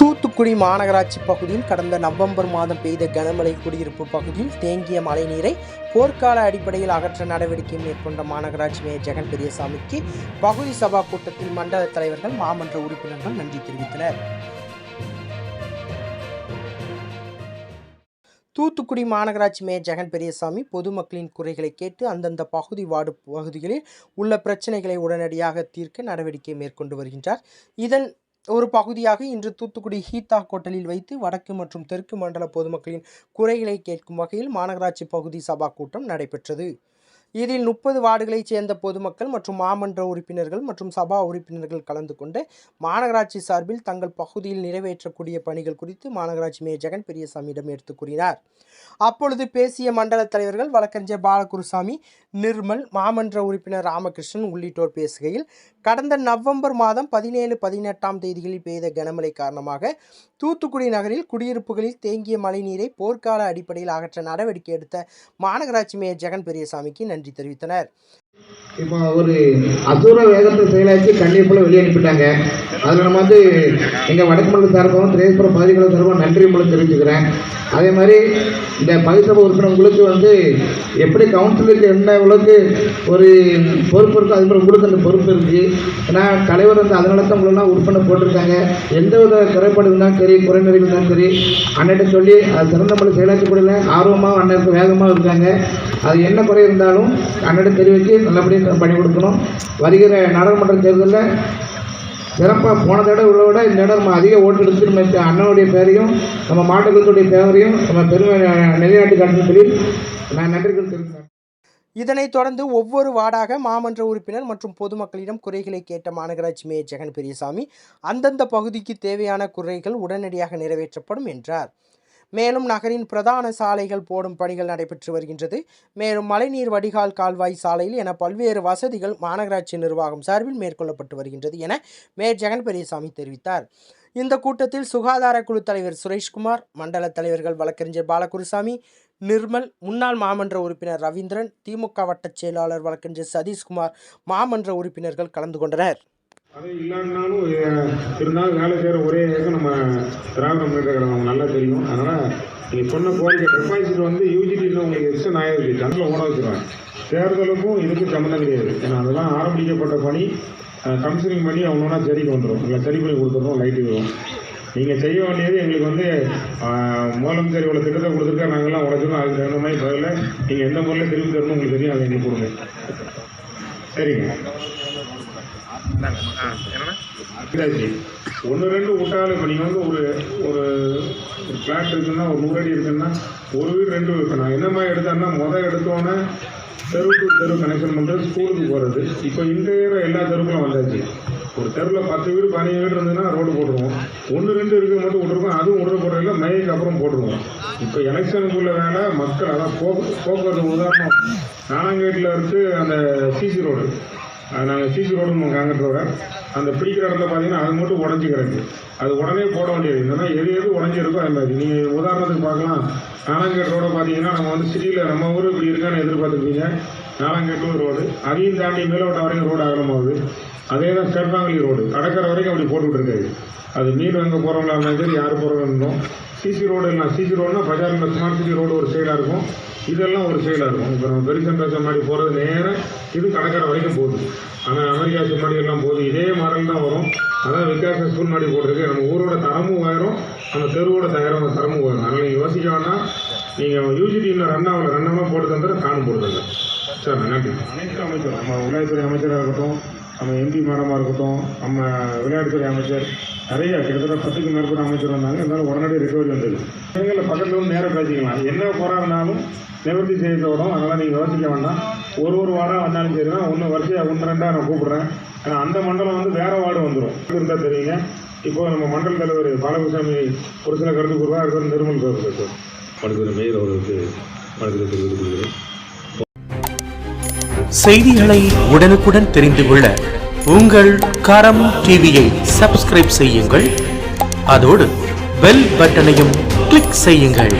தூத்துக்குடி மாநகராட்சி பகுதியில் கடந்த நவம்பர் மாதம் பெய்த கனமழை குடியிருப்பு பகுதியில் தேங்கிய மழைநீரை போர்க்கால அடிப்படையில் அகற்ற நடவடிக்கை மேற்கொண்ட மாநகராட்சி மேயர் ஜெகன் பெரியசாமிக்கு பகுதி சபா கூட்டத்தில் மண்டல தலைவர்கள் மாமன்ற உறுப்பினர்கள் நன்றி தெரிவித்தனர். தூத்துக்குடி மாநகராட்சி மேயர் ஜெகன் பெரியசாமி பொதுமக்களின் குறைகளை கேட்டு அந்தந்த பகுதி வார்டு பகுதிகளில் உள்ள பிரச்சனைகளை உடனடியாக தீர்க்க நடவடிக்கை மேற்கொண்டு வருகின்றார். இதன் ஒரு பகுதியாக இன்று தூத்துக்குடி ஹீதா ஹோட்டலில் வைத்து வடக்கு மற்றும் தெற்கு மண்டல பொதுமக்களின் குறைகளை கேட்கும் வகையில் மாநகராட்சி பகுதி சபா கூட்டம் நடைபெற்றது. இதில் முப்பது வார்டுகளைச் சேர்ந்த பொதுமக்கள் மற்றும் மாமன்ற உறுப்பினர்கள் மற்றும் சபா உறுப்பினர்கள் கலந்து கொண்டு மாநகராட்சி சார்பில் தங்கள் பகுதியில் நிறைவேற்றக்கூடிய பணிகள் குறித்து மாநகராட்சி மேயர் ஜெகன் பெரியசாமியிடம் எடுத்து கூறினார். அப்பொழுது பேசிய மண்டல தலைவர்கள் வழக்கறிஞர் பாலகுருசாமி நிர்மல் மாமன்ற உறுப்பினர் ராமகிருஷ்ணன் உள்ளிட்டோர் பேசுகையில் கடந்த நவம்பர் மாதம் பதினேழு பதினெட்டாம் தேதிகளில் பெய்த கனமழை காரணமாக தூத்துக்குடி நகரில் குடியிருப்புகளில் தேங்கிய மழைநீரை போர்க்கால அடிப்படையில் அகற்ற நடவடிக்கை எடுத்த மாநகராட்சி மேயர் ஜெகன் பெரியசாமிக்கு நன்றி. தெரிவித்தனர். இப்போ ஒரு அசுர வேகத்தை செயலாக்கி கண்ணீர் போல வெளியே அனுப்பிட்டாங்க. அதில் நம்ம வந்து எங்கள் வடக்கு மண்டல சார்பாகவும் திரேஸ்வரம் பகுதிகளை சார்பாக நன்றி மூலம் தெரிவிச்சுக்கிறேன். அதே மாதிரி இந்த பகுதிசபை உறுப்பினர்களுக்கு வந்து எப்படி கவுன்சிலுக்கு என்ன அளவுக்கு ஒரு பொறுப்பு இருக்கோ அது மாதிரி உங்களுக்கு அந்த பொறுப்பு இருக்குது ஏன்னா தலைவர் வந்து அதனால தான் உங்களெல்லாம் உறுப்பினர் போட்டிருக்காங்க. எந்த வித குறைபாடு இருந்தாலும் சரி குறைநிறை சரி அன்னிட்ட சொல்லி அது சிறந்த முறை செயலாக்கி ஆர்வமாக அண்ணனுக்கு வேகமாக இருக்காங்க. அது என்ன குறை இருந்தாலும் அன்னிட்ட தெரிவித்து நல்லபடியாக பண்ணி கொடுக்கணும். வருகிற நாடாளுமன்ற தேர்தலில் சிறப்பாக போன தடவை உள்ள விட இந்த இடம் நம்ம அதிக ஓட்டு எடுத்து நம்ம இந்த அண்ணனுடைய பேரையும் நம்ம மாட்டுக்கத்துடைய பேரையும் நம்ம பெருமை நிலைநாட்டு காட்டணும் சொல்லி நான் நன்றி தெரிவிக்கிறேன். இதனைத் தொடர்ந்து ஒவ்வொரு வார்டாக மாமன்ற உறுப்பினர் மற்றும் பொதுமக்களிடம் குறைகளை கேட்ட மாநகராட்சி மேயர் ஜெகன் பெரியசாமி அந்தந்த பகுதிக்கு தேவையான குறைகள் உடனடியாக நிறைவேற்றப்படும் என்றார். மேலும் நகரின் பிரதான சாலைகள் போடும் பணிகள் நடைபெற்று வருகின்றது. மேலும் மழைநீர் வடிகால் கால்வாய் சாலையில் என பல்வேறு வசதிகள் மாநகராட்சி நிர்வாகம் சார்பில் மேற்கொள்ளப்பட்டு வருகின்றது என மேயர் ஜெகன் பெரியசாமி தெரிவித்தார். இந்த கூட்டத்தில் சுகாதார குழு தலைவர் சுரேஷ்குமார் மண்டல தலைவர்கள் வழக்கறிஞர் பாலகுருசாமி நிர்மல் முன்னாள் மாமன்ற உறுப்பினர் ரவீந்திரன் திமுக வட்டச் செயலாளர் வழக்கறிஞர் சதீஷ்குமார் மாமன்ற உறுப்பினர்கள் கலந்து கொண்டனர். அது இல்லைன்னாலும் இருந்தாலும் வேலை செய்கிற ஒரே இயக்கம் நம்ம திராவிட முன்னேற்ற கழகம் நல்லா தெரியும். அதனால் நீங்கள் சொன்ன கோரிக்கை டெபாசிட் வந்து யூஜிடியில் உங்களுக்கு எக்ஸ்டன் ஆகிருக்கு அதில் ஓட வச்சுருவாங்க. தேர்தலுக்கும் இதுக்கு சம்மந்தம் கிடையாது. ஏன்னா அதெல்லாம் ஆரம்பிக்கப்பட்ட பணி கவுன்சிலிங் பண்ணி அவங்களோட சரி வந்துடும் இல்லை சரி பண்ணி கொடுத்துட்றோம் லைட்டு வரும். நீங்கள் செய்ய வேண்டியது எங்களுக்கு வந்து முதலமைச்சர் இவ்வளோ திட்டத்தை கொடுத்துருக்கா நாங்கள்லாம் உடச்சிடும் அதுக்கு தகுந்த மாதிரி பதில் நீங்கள் எந்த முறையில் திரும்பி தரணும் உங்களுக்கு தெரியும் அதை எங்களுக்கு கொடுங்க. சரிங்க. ஒன்று ரெண்டு விட்டாலும் இப்போ நீங்கள் வந்து ஒரு ஒரு பிளாட் இருக்குன்னா ஒரு நூறு அடி இருக்குன்னா ஒரு வீடு ரெண்டு வீடு நான் என்ன மாதிரி எடுத்தேன்னா மொதல் எடுத்தோன்னே தெருவுக்கு தெரு கனெக்ஷன் பண்ணுறது ஸ்கூலுக்கு போகிறது இப்போ இந்த எல்லா தெருவுக்கும் வந்தாச்சு ஒரு தெருவில் பத்து வீடு பதினஞ்சு வீடு இருந்ததுன்னா ரோடு போட்டுருவோம் ஒன்று ரெண்டு இருக்கிறது மட்டும் விட்டுருக்கோம் அதுவும் விடுற போடுறதில்ல மைக்கு அப்புறம் போட்டுருவோம் இப்போ எலெக்ஷனுக்குள்ள வேலை மக்கள் அதான் போக்கு போக்குவரத்து உதாரணம் நாலாங்கேட்டில் இருக்குது அந்த சிசி ரோடு நாங்கள் சிசி ரோடுன்னு காங்கிரட் ரோட அந்த பிடிக்கிற இடத்துல பார்த்தீங்கன்னா அது மட்டும் உடஞ்சி கிடக்கு அது உடனே போட வேண்டியது. என்னன்னா எது எது உடஞ்சிருக்கோ அது மாதிரி. நீங்கள் உதாரணத்துக்கு பார்க்கலாம். நாலாங்கேட் ரோடை பார்த்தீங்கன்னா நம்ம வந்து சிட்டியில் நம்ம ஊர் இப்படி இருக்கான்னு எதிர்பார்த்துருப்பீங்க. நாலாங்கேட்டு ரோடு. அதையும் தாண்டி மேலோட்ட வரைக்கும் ரோடு அகலமாகுது அதே? தான் சேப்பாங்கலி ரோடு. கடற்கரை வரைக்கும் அப்படி போட்டுக்கிட்டு இருக்காது. அது மீன் எங்கே போகிறவங்களா இருந்தாலும் சரி யார் போகிறவங்க சிசி ரோடு இல்லை சிசி ரோடுனா பஜாரில் ஸ்மார்ட் சிட்டி ரோடு ஒரு சைடாக இருக்கும். இதெல்லாம் ஒரு செயலாக இருக்கும். இப்போ நம்ம பெரிசன் பேச மாதிரி போகிறது நேரம் இது கடற்கரை வரைக்கும் போகுது. ஆனால் அமெரிக்கா மாதிரி எல்லாம் போகுது. இதே மாடல் தான் வரும். அதான் வித்தியாச ஸ்கூல் மாதிரி போட்டிருக்கு. நம்ம ஊரோட தரமும் உயரும். நம்ம தெருவோட தயாரம் தரமும் உயரும். அதனால் நீங்கள் யோசிக்க வேண்டாம். நீங்கள் யூஜிடி இன்னும் ரன் ஆகல போட்டு தந்துட காணும் போட்டு தந்துட சார் நன்றி. அனைத்து அமைச்சர் நம்ம விளையாட்டுத்துறை அமைச்சராக இருக்கட்டும் நம்ம எம்பி மேடமாக இருக்கட்டும் நம்ம விளையாட்டுத்துறை அமைச்சர் நிறைய கிட்டத்தட்ட பத்துக்கு மேற்பட்ட அமைச்சர் வந்தாங்க. இருந்தாலும் உடனடி ரிகவரி வந்தது பக்கத்தில் வந்து நேராக பேசிக்கலாம். என்ன போராடினாலும் நிவர்த்தி செய்யப்படும் அதனால் நீங்கள் யோசிக்க வேண்டாம். ஒரு ஒரு வார்டாக வந்தாலும் சரி தான் ஒன்று வரிசையாக ஒன்று ரெண்டாக நான் கூப்பிட்றேன். ஏன்னா அந்த மண்டலம் வந்து வேறு வார்டு வந்துடும் இருந்தால் தெரியுங்க. இப்போ நம்ம மண்டல தலைவர் பாலகுசாமி ஒரு சில கருத்து கூறுவா இருக்கிற நிர்மல் பேசுவார். படுகிற மேயர் அவர்களுக்கு படுகிற தெரிவித்துக் கொள்கிறேன். செய்திகளை உடனுக்குடன் தெரிந்து கொள்ள உங்கள் கரம் டிவியை சப்ஸ்கிரைப் செய்யுங்கள். அதோடு பெல் பட்டனையும் கிளிக் செய்யுங்கள்.